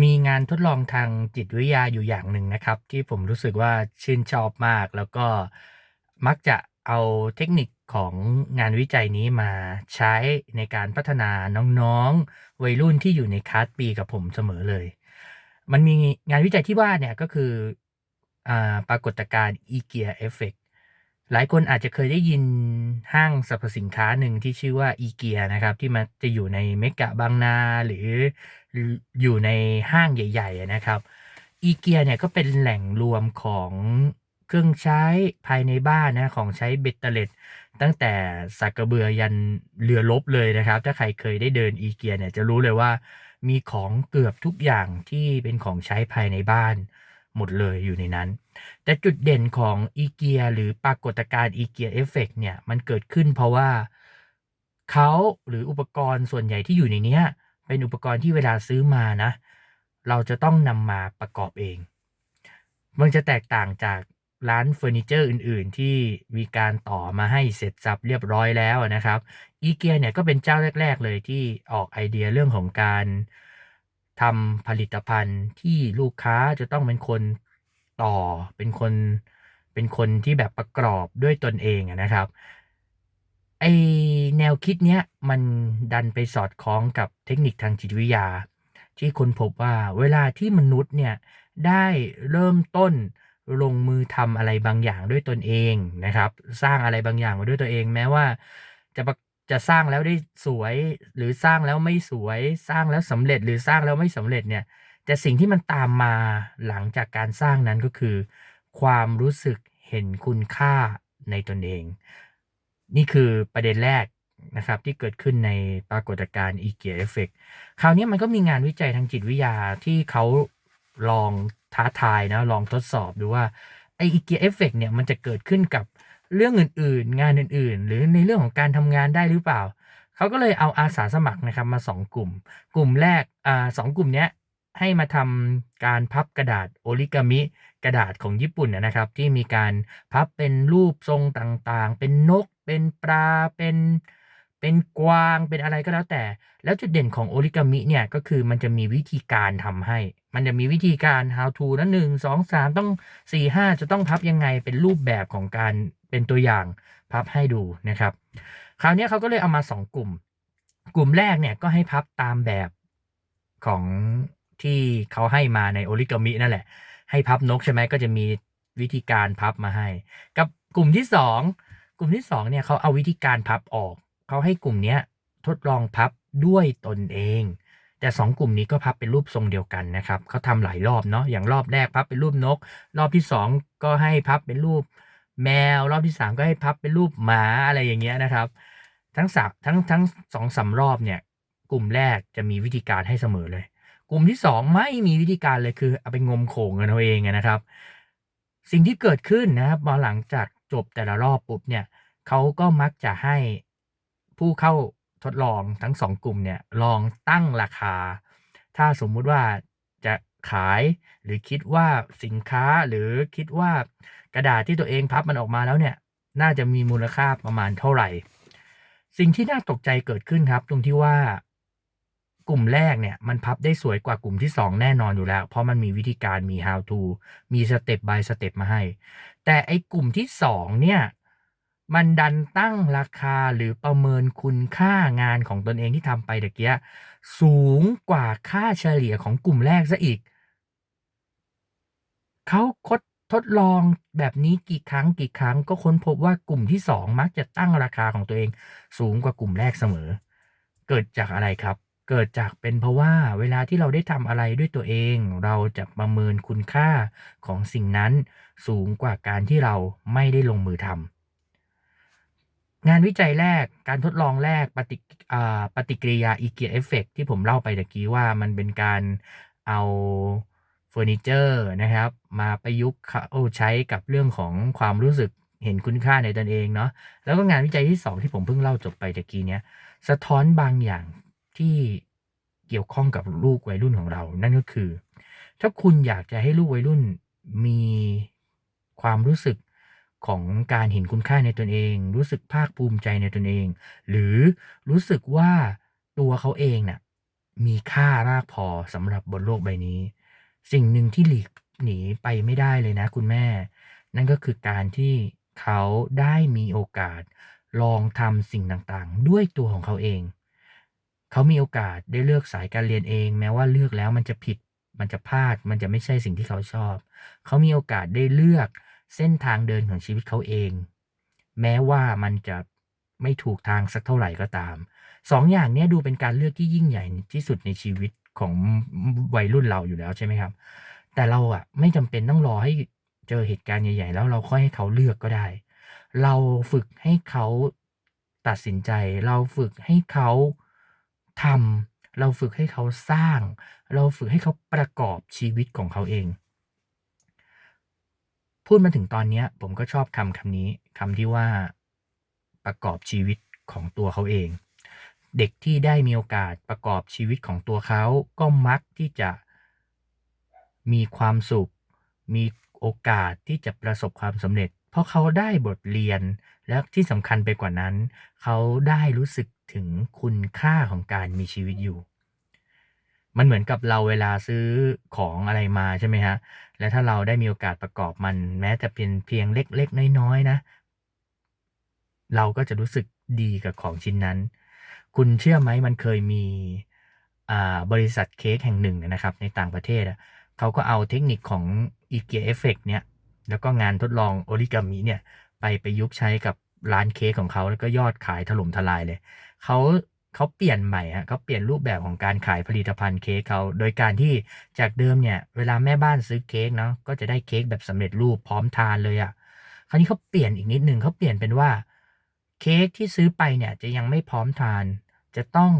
มีงานทดลองทางจิตวิทยาอยู่อย่างหนึ่งนะครับ ที่ผมรู้สึกว่าชื่นชอบมาก แล้วก็มักจะเอาเทคนิคของงานวิจัยนี้มาใช้ในการพัฒนาน้องๆ วัยรุ่นที่อยู่ในคลาสปีกับผมเสมอเลย มันมีงานวิจัยที่ว่าเนี่ยก็คืออ่าปรากฏการณ์ IKEA Effect หลายคนอาจจะเคยได้ยินห้างสรรพสินค้าหนึ่งที่ชื่อว่า IKEA นะครับ ที่มันจะอยู่ในเมกะบางนาหรืออยู่ในห้างใหญ่ ๆ นะครับ IKEA เนี่ยก็เป็นแหล่งรวมของเครื่องใช้ภายในบ้านนะของใช้เบ็ดเตล็ดตั้งแต่สากกระเบือยันเรือรบเลยนะครับ ถ้าใครเคยได้เดิน IKEA เนี่ยจะรู้เลยว่า มีของเกือบทุกอย่างที่เป็นของใช้ภายในบ้าน หมดเลยอยู่ในนั้น แต่จุดเด่นของ IKEA หรือปรากฏการณ์ IKEA Effect เนี่ยมันเกิดขึ้นเพราะว่าเขาหรืออุปกรณ์ส่วนใหญ่ที่อยู่ในนี้เป็นอุปกรณ์ที่เวลาซื้อมานะ เราจะต้องนำมาประกอบเอง มันจะแตกต่างจากร้านเฟอร์นิเจอร์อื่น ๆ ที่มีการต่อมาให้เสร็จสับเรียบร้อยแล้วนะครับ IKEA เนี่ยก็เป็นเจ้าแรก ๆ เลยที่ออกไอเดียเรื่องของการทำผลิตภัณฑ์ที่ลูกค้าจะต้องเป็นคน ต่อ เป็นคนเป็นคนที่แบบประกอบด้วยตนเองนะครับไอแนวคิดเนี้ยมันดันไปสอดคล้องกับเทคนิคทางจิตวิทยา ที่ค้นพบว่าเวลาที่มนุษย์เนี่ยได้เริ่มต้นลงมือทำอะไรบางอย่างด้วยตนเองนะครับ สร้างอะไรบางอย่างมาด้วยตัวเอง แม้ว่าจะจะสร้างแล้วได้สวยหรือสร้างแล้วไม่สวย สร้างแล้วสำเร็จหรือสร้างแล้วไม่สำเร็จเนี่ย แต่สิ่งที่มันตามมาหลังจากการสร้างนั้นก็คือ ความรู้สึกเห็นคุณค่าในตนเอง นี่คือประเด็นแรกนะครับที่เกิดขึ้นในปรากฏการณ์ IKEA Effect คราวนี้มันก็มีงานวิจัยทางจิตวิทยาที่เขาลองท้าทายนะลองทดสอบดูว่าไอ้ IKEA Effect เนี่ยมันจะเกิดขึ้นกับเรื่องอื่น ๆ งานอื่น ๆ หรือในเรื่องของการทำงานได้หรือเปล่า เขาก็เลยเอาอาสาสมัครนะครับมา 2 กลุ่ม กลุ่มแรกอ่า2กลุ่มเนี้ย ให้มาทำการพับกระดาษ Origami กระดาษของญี่ปุ่นนะครับ ที่มีการพับเป็นรูปทรงต่างๆ เป็นนก เป็นปลา เป็นเป็นกวางเป็นอะไรก็แล้วแต่ แล้วจุดเด่นของ Origami เนี่ยก็คือมันจะมีวิธีการทำให้ มันจะมีวิธีการ How to นะ1 2 3ต้อง4 5จะต้องพับยังไงเป็นรูปแบบของการเป็นตัวอย่างพับให้ดูนะครับ คราวนี้เขาก็เลยเอามา2กลุ่ม กลุ่มแรกเนี่ยก็ให้พับตามแบบของ ที่เขาให้มาใน Origami นั่นแหละ ให้พับนกใช่ไหมก็จะมีวิธีการพับมาให้ กับกลุ่มที่ 2 กลุ่มที่ 2เนี่ยเขาเอาวิธีการพับออก เขาให้กลุ่มเนี้ยทดลองพับด้วยตนเอง แต่ 2 กลุ่มนี้ก็พับเป็นรูปทรงเดียวกันนะครับเขาทำหลายรอบเนาะอย่างรอบแรกพับเป็นรูปนก รอบที่ 2 ก็ให้พับเป็นรูปแมว รอบที่ 3 ก็ให้พับเป็นรูปหมาอะไรอย่างเงี้ยนะครับ ทั้งสามทั้งทั้ง2-3รอบเนี่ยกลุ่มแรกจะมีวิธีการให้เสมอเลย กลุ่มที่ 2 ไม่มีวิธีการเลยคือเอาไปงมโขงกันเอาเองนะครับ สิ่งที่เกิดขึ้นนะครับพอหลังจากจบแต่ละรอบปุ๊บเนี่ยเขาก็มักจะให้ผู้เข้าทดลองทั้ง 2 กลุ่มเนี่ยลองตั้งราคา ถ้าสมมุติว่าจะขายหรือคิดว่าสินค้าหรือคิดว่ากระดาษที่ตัวเองพับมันออกมาแล้วเนี่ย น่าจะมีมูลค่าประมาณเท่าไหร่ สิ่งที่น่าตกใจเกิดขึ้นครับ ตรงที่ว่า กลุ่มแรกเนี่ยมันพับได้สวยกว่ากลุ่มที่ 2 แน่นอนอยู่แล้ว เพราะมันมีวิธีการมี How to มี Step by Step มาให้ แต่ไอ้กลุ่มที่ 2 เนี่ยมันดันตั้งราคาหรือประเมินคุณค่างานของตนเองที่ทำไปตะเกียสูงกว่าค่าเฉลี่ยของกลุ่มแรกเสียอีก เขาคดทดลองแบบนี้กี่ครั้งกี่ครั้ง ก็ค้นพบว่ากลุ่มที่ 2 มักจะตั้งราคาของตัวเอง สูงกว่ากลุ่มแรกเสมอ เกิดจากอะไรครับ เกิดจากเป็นเพราะว่าเวลาที่เราได้ทำอะไรด้วยตัวเอง เราจะประเมินคุณค่าของสิ่งนั้นสูงกว่าการที่เราไม่ได้ลงมือทำงานวิจัยแรกการทดลองแรกปฏิปฏิกิริยา IKEA Effect ที่ผมเล่าไปตะกี้ว่ามันเป็นการเอาเฟอร์นิเจอร์นะครับ มาประยุกต์ใช้กับเรื่องของความรู้สึกเห็นคุณค่าในตนเองเนาะแล้วก็งานวิจัยที่ 2 ที่ผมเพิ่งเล่าจบไปตะกี้เนี้ยสะท้อนบางอย่าง ที่เกี่ยวข้องกับลูกวัยรุ่นของเรา นั่นก็คือ ถ้าคุณอยากจะให้ลูกวัยรุ่นมีความรู้สึกของการเห็นคุณค่าในตนเอง รู้สึกภาคภูมิใจในตนเอง หรือรู้สึกว่าตัวเขาเองน่ะมีค่ามากพอสำหรับบนโลกใบนี้ สิ่งหนึ่งที่หลีกหนีไปไม่ได้เลยนะคุณแม่ นั่นก็คือการที่เขาได้มีโอกาสลองทำสิ่งต่างๆ ด้วยตัวของเขาเอง เขามีโอกาสได้เลือกสายการเรียนเอง แม้ว่าเลือกแล้วมันจะผิด มันจะพลาด มันจะไม่ใช่สิ่งที่เขาชอบ เขามีโอกาสได้เลือกเส้นทางเดินของชีวิตเขาเอง แม้ว่ามันจะไม่ถูกทางสักเท่าไหร่ก็ตามสองอย่างนี้ดูเป็นการเลือกที่ยิ่งใหญ่ที่สุดในชีวิตของวัยรุ่นเราอยู่แล้วใช่ไหมครับ แต่เราอะไม่จำเป็นต้องรอให้เจอเหตุการณ์ใหญ่ ๆ แล้วเราค่อยให้เขาเลือกก็ได้ เราฝึกให้เขาตัดสินใจ เราฝึกให้เขา ทำเราฝึกให้เขาสร้าง เราฝึกให้เขาประกอบชีวิตของเขาเอง พูดมาถึงตอนนี้ผมก็ชอบคำคำนี้คำที่ว่าประกอบชีวิตของตัวเขาเอง เด็กที่ได้มีโอกาสประกอบชีวิตของตัวเขาก็มักที่จะมีความสุข มีโอกาสที่จะประสบความสำเร็จ เพราะเขาได้บทเรียนและที่สำคัญไปกว่านั้น เขาได้รู้สึก ถึงคุณค่าของการมีชีวิตอยู่ มันเหมือนกับเราเวลาซื้อของอะไรมาใช่ไหมฮะ แล้วถ้าเราได้มีโอกาสประกอบมันแม้จะเป็นเพียงเล็กๆ น้อยๆนะ เราก็จะรู้สึกดีกับของชิ้นนั้น คุณเชื่อไหมมันเคยมีอ่าบริษัทเค้กแห่งหนึ่งนะครับ ในต่างประเทศเขาก็เอาเทคนิคของ IKEA Effect เนี่ยแล้วก็งานทดลอง Origami เนี่ย ไปไปยุกใช้กับร้านเค้กของเขาแล้วก็ยอดขายถล่มทลายเลย เขาเขาเปลี่ยนใหม่ครับเขาเปลี่ยนรูปแบบของการขายผลิตภัณฑ์เค้กเขาโดยการที่จากเดิมเนี่ย เวลาแม่บ้านซื้อเค้กเนาะก็จะได้เค้กแบบสำเร็จรูปพร้อมทานเลยอะคราวนี้เขาเปลี่ยนอีกนิดหนึ่งเขาเปลี่ยนเป็นว่าเค้กที่ซื้อไปเนี่ยจะยังไม่พร้อมทาน จะต้อง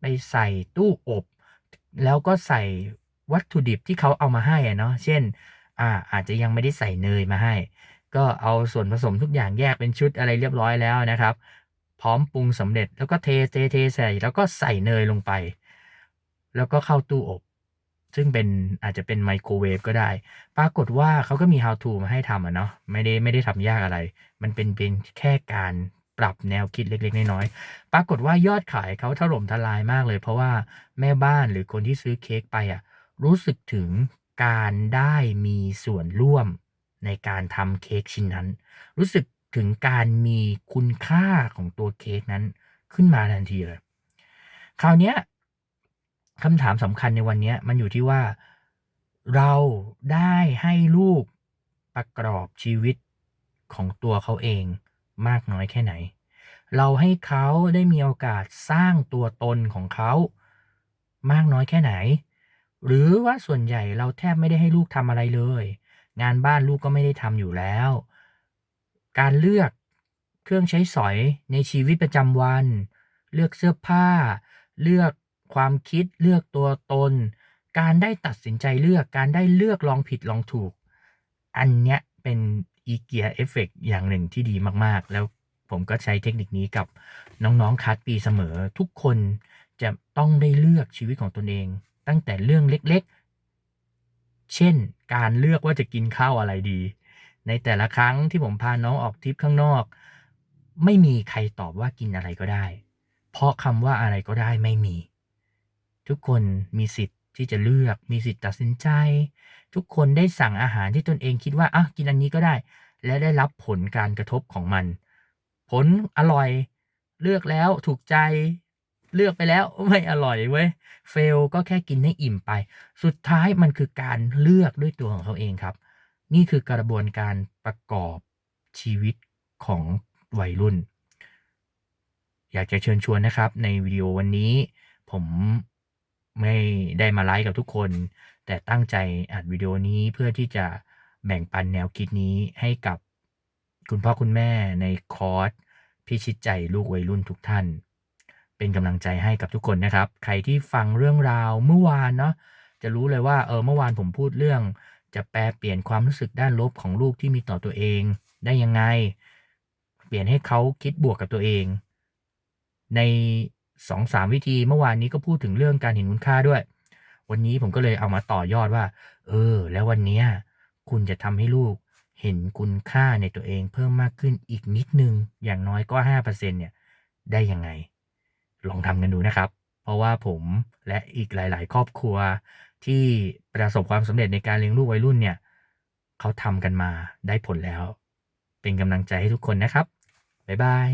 ไปใส่ตู้อบ แล้วก็ใส่วัตถุดิบที่เขาเอามาให้อะเนาะเช่นอ่าอาจจะยังไม่ได้ใส่เนยมาให้ ก็เอาส่วนผสมทุกอย่างแยกเป็นชุดอะไรเรียบร้อยแล้วนะครับ พร้อมปรุงสำเร็จแล้วก็เทเทๆใส่ แล้วก็ใส่เนยลงไป แล้วก็เข้าตู้อบ ซึ่งเป็นอาจจะเป็นไมโครเวฟก็ได้ ปรากฏว่าเขาก็มี How to มาให้ทำอะเนาะไม่ได้ไม่ได้ทำยากอะไร มันเป็นเป็นแค่การปรับแนวคิดเล็ก ๆ น้อยๆปรากฏว่ายอดขายเขาถล่มทลายมากเลย เพราะว่าแม่บ้านหรือคนที่ซื้อเค้กไปอะรู้สึกถึงการได้มีส่วนร่วมในการทำเค้กชิ้นนั้น รู้สึก ถึงการมีคุณค่าของตัวเค้กนั้นขึ้นมาทันทีเลย คราวนี้คำถามสำคัญในวันนี้มันอยู่ที่ว่า เราได้ให้ลูกประกอบชีวิตของตัวเขาเองมากน้อยแค่ไหน เราให้เขาได้มีโอกาสสร้างตัวตนของเขามากน้อยแค่ไหน หรือว่าส่วนใหญ่เราแทบไม่ได้ให้ลูกทำอะไรเลย งานบ้านลูกก็ไม่ได้ทำอยู่แล้ว การเลือกเครื่องใช้สอยในชีวิตประจำวัน เลือกเสื้อผ้า เลือกความคิดเลือกตัวตน การได้ตัดสินใจเลือกการได้เลือกลองผิดลองถูก อันเนี้ยเป็น IKEA Effect อย่างหนึ่งที่ดีมากๆ แล้วผมก็ใช้เทคนิคนี้กับน้องๆคัดปีเสมอ ทุกคนจะต้องได้เลือกชีวิตของตนเอง ตั้งแต่เรื่องเล็กๆ เช่น การเลือกว่าจะกินข้าวอะไรดี ในแต่ละครั้งที่ผมพาน้องออกทริปข้างนอก ไม่มีใครตอบว่ากินอะไรก็ได้ เพราะคำว่าอะไรก็ได้ไม่มี ทุกคนมีสิทธิ์ที่จะเลือกมีสิทธิ์ตัดสินใจ ทุกคนได้สั่งอาหารที่ตนเองคิดว่าอะกินอันนี้ก็ได้ และได้รับผลการกระทบของมัน ผลอร่อยเลือกแล้วถูกใจเลือกไปแล้วไม่อร่อยเว้ย fail ก็แค่กินให้อิ่มไป สุดท้ายมันคือการเลือกด้วยตัวของเขาเองครับ นี่คือกระบวนการประกอบชีวิตของวัยรุ่น อยากจะเชิญชวนนะครับ ในวิดีโอวันนี้ ผมไม่ได้มาไลฟ์กับทุกคน แต่ตั้งใจอัดวิดีโอนี้เพื่อที่จะแบ่งปันแนวคิดนี้ให้กับคุณพ่อคุณแม่ในคอร์สพิชิตใจลูกวัยรุ่นทุกท่าน เป็นกำลังใจให้กับทุกคนนะครับ ใครที่ฟังเรื่องราวเมื่อวานเนาะจะรู้เลยว่าเออเมื่อวานผมพูดเรื่อง จะแปลเปลี่ยนความรู้สึกด้านลบของลูกที่มีต่อตัวเอง ได้ยังไง เปลี่ยนให้เขาคิดบวกกับตัวเอง ใน2-3วิธีเมื่อวานนี้ก็พูดถึงเรื่องการเห็นคุณค่าด้วย วันนี้ผมก็เลยเอามาต่อยอดว่า เออ แล้ววันนี้คุณจะทำให้ลูกเห็นคุณค่าในตัวเองเพิ่มมากขึ้นอีกนิดนึง อย่างน้อยก็5%เนี่ยได้ยังไง ลองทำกันดูนะครับ เพราะว่าผมและอีกหลาย ๆ ครอบครัว ที่ประสบความสำเร็จในการเลี้ยงลูกวัยรุ่นเนี่ยเขาทำกันมาได้ผลแล้ว เป็นกำลังใจให้ทุกคนนะครับ บ๊ายบาย